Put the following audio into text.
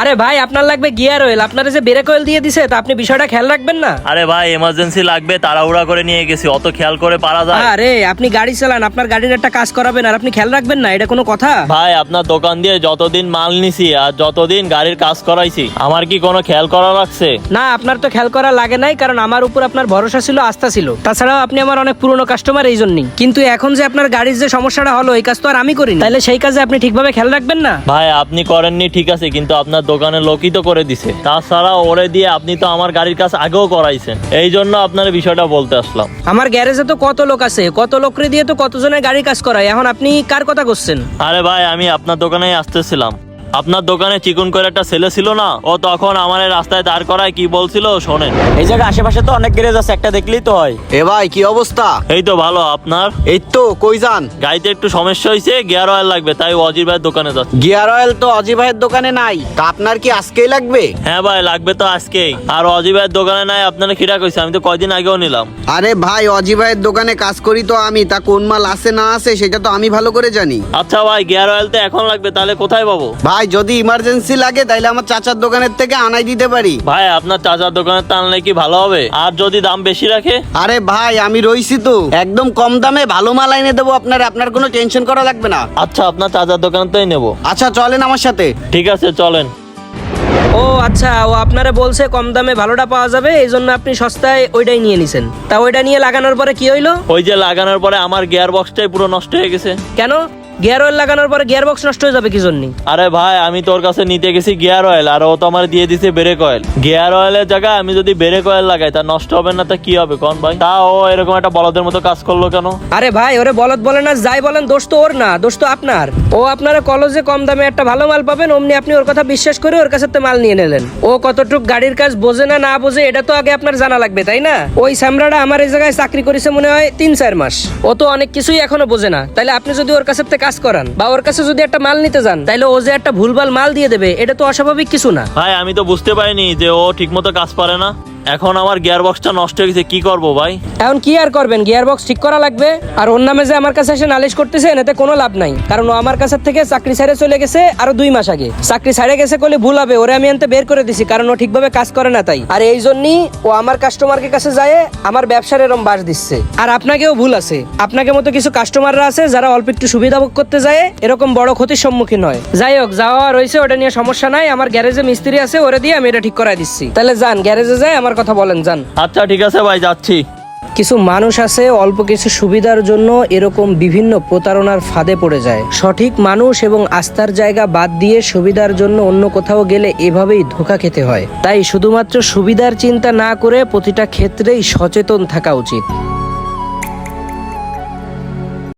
আরে ভাই আপনার লাগবে গিয়ার অয়েল আপনারা যে ব্রেক অয়েল দিয়ে দিছে তা আপনি বিষয়টা খেয়াল রাখবেন না। আরে ভাই এমার্জেন্সি লাগবে তাড়াহুড়া করে নিয়ে গেছি অত খেয়াল করে পারা যায়। আরে আপনি গাড়ি চালান আপনার গাড়ির একটা কাজ করাবেন আর আপনি খেয়াল রাখবেন না এটা কোনো কথা? ভাই আপনার দোকান দিয়ে যতদিন মাল নিছি আর যতদিন গাড়ির কাজ করাইছি আমার কি কোনো খেয়াল করা লাগছে? না আপনার তো খেয়াল করা লাগে নাই কারণ আমার উপর আপনার ভরসা ছিল আস্থা ছিল। তাছাড়াও আপনি আমার অনেক পুরনো কাস্টমার এই জন্যই। কিন্তু এখন যে আপনার গাড়ির যে সমস্যাটা হলো এই কাজ তো আর আমি করিনি। তাহলে সেই কাজে আপনি ঠিকভাবে খেয়াল রাখবেন না? ভাই আপনি করেননি ঠিক আছে কিন্তু আপনার দোকানের লোকিত করে দিছে। তাছাড়া ওরে দিয়ে আপনি তো আমার গাড়ির কাজ আগেও করাইছেন। এই জন্য আপনার বিষয়টা বলতে আসলাম। আমার গ্যারেজে তো কত লোক আছে কত লোকরে দিয়ে তো কতজনের গাড়ির কাজ করায়? এখন আপনি কার কথা করছেন? আরে ভাই আমি আপনার দোকানেই আসতেছিলাম। আপনার দোকানে চিকন করে একটা ছেলে ছিল না? ও তখন আমার রাস্তায় দাঁড় করায় কি বলছিল শোনেন। এই জায়গায় আশেপাশে তো অনেক গ্যারেজ আছে একটা দেখলেই তো হয়। এ ভাই কি অবস্থা? এই তো ভালো আপনার? এই তো কই যান? গাড়িতে একটু সমস্যা হয়েছে গিয়ার অয়েল লাগবে তাই অজির ভাইয়ের দোকানে যাচ্ছে। গিয়ার অয়েল তো অজি ভাইয়ের দোকানে নাই তা আপনার কি আজকেই লাগবে? হ্যাঁ ভাই লাগবে তো আজকেই। আর অজির ভাইয়ের দোকানে নাই আপনারা খিরা কইছে আমি তো কয়দিন আগেও নিলাম। আরে ভাই অজি ভাইয়ের দোকানে কাজ করি তো আমি তা কোন মাল আছে না আছে সেটা তো আমি ভালো করে জানি। আচ্ছা ভাই গিয়ার অয়েল তো এখন লাগবে তাহলে কোথায় পাবো? ভাই যদি ইমার্জেন্সি লাগে তাইলে আমার চাচার দোকানের থেকে আনাই দিতে পারি। ভাই আপনার চাচার দোকানের টানলে কি ভালো হবে? আর যদি দাম বেশি রাখে? আরে ভাই আমি রইছি তো। একদম কম দামে ভালো মাল এনে দেবো আপনার আপনার কোনো টেনশন করা লাগবে না। আচ্ছা আপনার চাচার দোকানতেই নেব। আচ্ছা চলেন আমার সাথে। ঠিক আছে চলেন। ও আচ্ছা ও আপনারা বলছে কম দামে ভালোটা পাওয়া যাবে এই জন্য আপনি সস্তায় ওইটাই নিয়ে নিছেন। তা ওইটা নিয়ে লাগানোর পরে কি হইল? ওই যে লাগানোর পরে আমার গিয়ার বক্সটাই পুরো নষ্ট হয়ে গেছে। কেন? গিয়ার অয়েল লাগানোর পরে গিয়ার বক্স নষ্ট হয়ে যাবে কি জন্য? আরে ভাই আমি তোর কাছে নিতে গেছি গিয়ার অয়েল আর ও তো আমার দিয়ে দিছে ব্রেক অয়েল গিয়ার অয়েলের জায়গায় আমি যদি ব্রেক অয়েল লাগাই তা নষ্ট হবে না তা কি হবে কোন ভাই? তা ও এরকম একটা বলদের মতো কাজ করল কেন? আরে ভাই ওরে বলদ বলে না যাই বলেন দোষ তো ওর না দোষ তো আপনার। ও আপনারা কলেজে কম দামে একটা ভালো মাল পাবেন অমনি আপনি ওর কথা বিশ্বাস করে ওর কাছে মাল নিয়ে নিলেন। ও কতটুক গাড়ির কাজ বোঝে না না বোঝে এটা তো আগে আপনার জানা লাগবে তাই না? ওই সামরাটা আমার এই জায়গায় চাকরি করেছে মনে হয় তিন চার মাস। ও তো অনেক কিছুই এখনও বোঝে না। তাইলে আপনি যদি ওর কাছে থেকে কাজ করান বা ওর কাছে যদি একটা মাল নিতে যান তাহলে ও যে একটা ভুলভাল মাল দিয়ে দেবে, এটা তো অস্বাভাবিক কিছু না। ভাই, আমি তো বুঝতে পারিনি যে ও ঠিকমতো কাজ পারে না। এখন আমার গিয়ার বক্সটা নষ্ট হয়ে গেছে, কি করব ভাই? এখন কি আর করবেন? গিয়ার বক্স ঠিক করা লাগবে। আর ওর নামে যে আমার কাছে এসে নালিশ করতেছেন এতে কোনো লাভ নাই। কারণ ও আমার কাছে থেকে চাকরি ছাড়ে চলে গেছে আরও দুই মাস আগে। চাকরি ছাড়ে গেছে করলে ভুল হবে, ওরে আমি আনতে বের করে দিছি, কারণ ও ঠিকভাবে কাজ করে না তাই। আর এই জন্যই ও আমার কাস্টমারকে কাছে যায় আমার ব্যবসার এরম বাস দিচ্ছে। আর আপনাকেও ভুল আছে। আপনাকে মতো কিছু কাস্টমাররা আছে যারা অল্প একটু সুবিধা ভোগ করতে যায় এরকম বড় ক্ষতির সম্মুখীন হয়। যাই হোক, যাওয়া রয়েছে ওটা নিয়ে সমস্যা নাই। আমার গ্যারেজে মিস্ত্রি আছে, ওরে দিয়ে আমি এটা ঠিক করাই দিচ্ছি। তাহলে যান, গ্যারেজে যাই, আমার কথা বলেন যান। আচ্ছা ঠিক আছে ভাই যাচ্ছি। কিছু মানুষ আছে অল্প কিছু সুবিধার জন্য এরকম বিভিন্ন প্রতারণার ফাঁদে পড়ে যায়। সঠিক মানুষ এবং আস্থার জায়গা বাদ দিয়ে সুবিধার জন্য অন্য কোথাও গেলে এভাবেই ধোকা খেতে হয়। তাই শুধুমাত্র সুবিধার চিন্তা না করে প্রতিটা ক্ষেত্রেই সচেতন থাকা উচিত।